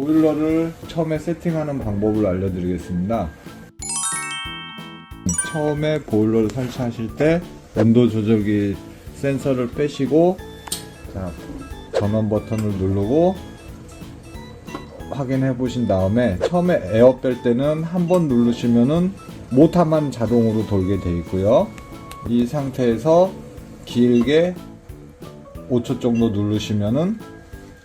보일러를 처음에 세팅하는 방법을 알려드리겠습니다. 처음에 보일러를 설치하실 때 온도 조절기 센서를 빼시고 자, 전원 버튼을 누르고 확인해 보신 다음에 처음에 에어 뺄 때는 한 번 누르시면은 모터만 자동으로 돌게 돼 있고요. 이 상태에서 길게 5초 정도 누르시면은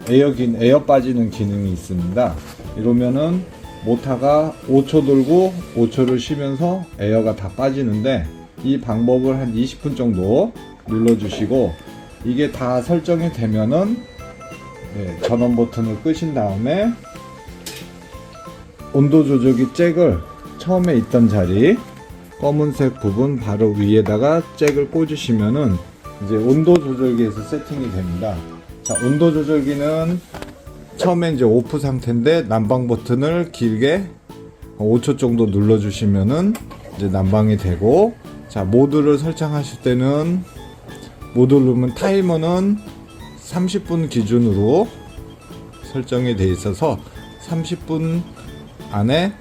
에어 긴 에어 빠지는 기능이 있습니다. 이러면은 모터가 5초 돌고 5초를 쉬면서 에어가 다 빠지는데 이 방법을 한 20분 정도 눌러주시고 이게 다 설정이 되면은 네, 전원 버튼을 끄신 다음에 온도 조절기 잭을 처음에 있던 자리 검은색 부분 바로 위에다가 잭을 꽂으시면은 이제 온도 조절기에서 세팅이 됩니다. 자, 온도 조절기는 처음에 이제 오프 상태인데 난방 버튼을 길게 5초 정도 눌러주시면은 이제 난방이 되고 자 모드를 설정하실 때는 모드 누르면 타이머는 30분 기준으로 설정이 돼 있어서 30분 안에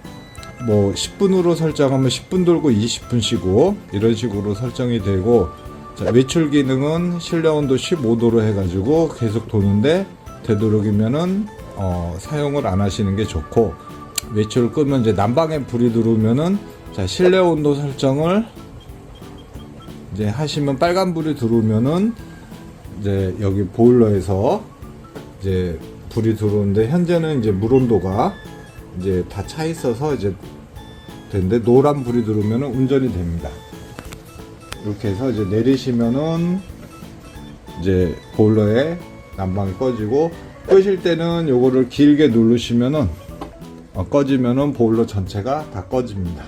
뭐 10분으로 설정하면 10분 돌고 20분 쉬고 이런 식으로 설정이 되고 자, 외출 기능은 실내 온도 15도로 해가지고 계속 도는데 되도록이면은 어, 사용을 안 하시는 게 좋고 외출을 끄면 이제 난방에 불이 들어오면은 자 실내 온도 설정을 이제 하시면 빨간 불이 들어오면은 이제 여기 보일러에서 이제 불이 들어오는데 현재는 이제 물 온도가 이제 다 차 있어서 이제 되는데 노란 불이 들어오면은 운전이 됩니다. 이렇게 해서 이제 내리시면은 이제 보일러에 난방이 꺼지고 끄실 때는 요거를 길게 누르시면은 어, 꺼지면은 보일러 전체가 다 꺼집니다.